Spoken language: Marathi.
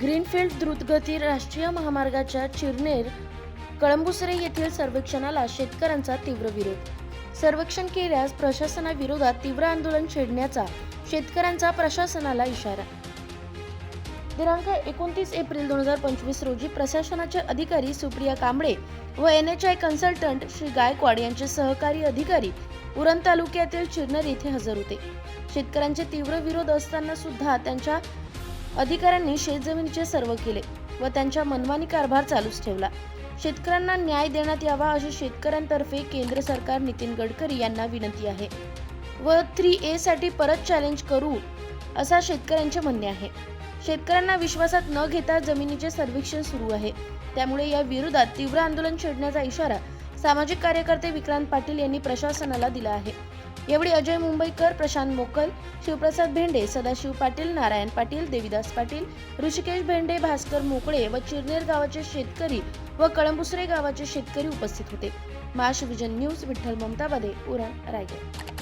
ग्रीनफील्ड द्रुतगती राष्ट्रीय महामार्गाच्या चिरनेर कळंबुसरे येथील सर्वेक्षणाला शेतकऱ्यांचा तीव्र विरोध. सर्वेक्षण केल्यास प्रशासनाविरोधात तीव्र आंदोलन छेडण्याचा शेतकऱ्यांचा प्रशासनाला इशारा. दिनांक एकोणतीस एप्रिल दोन हजार पंचवीस रोजी प्रशासनाचे अधिकारी सुप्रिया कांबळे व N H I consultant Shri Gaikwad यांचे सहकारी अधिकारी उरण तालुक्यातील चिरनेर येथे हजर होते. शेतकऱ्यांचे तीव्र विरोध असताना सुद्धा त्यांच्या अधिकाऱ्यांनी शेतजमिनीचे सर्व केले व त्यांच्या मनमानी कारभार चालूच ठेवला. शेतकऱ्यांना न्याय देण्यात यावा अशी शेतकऱ्यांतर्फे केंद्र सरकार नितीन गडकरी यांना विनंती आहे व थ्री ए साठी परत चॅलेंज करू असा शेतकऱ्यांचे म्हणणे आहे. शेतकऱ्यांना विश्वासात न घेता जमिनीचे सर्वेक्षण सुरू आहे. त्यामुळे या विरोधात तीव्र आंदोलन छेडण्याचा इशारा सामाजिक कार्यकर्ते विक्रांत पाटील यांनी प्रशासनाला दिला आहे. यावेळी अजय मुंबईकर प्रशांत मोकल शिवप्रसाद भेंडे सदाशिव पाटील नारायण पाटील देविदास पाटील ऋषिकेश भेंडे भास्कर मोकळे व चिरनेर गावाचे शेतकरी व कळंबुसरे गावाचे शेतकरी उपस्थित होते. महाशिवजन न्यूज विठ्ठल ममताबादे उरण रायगड.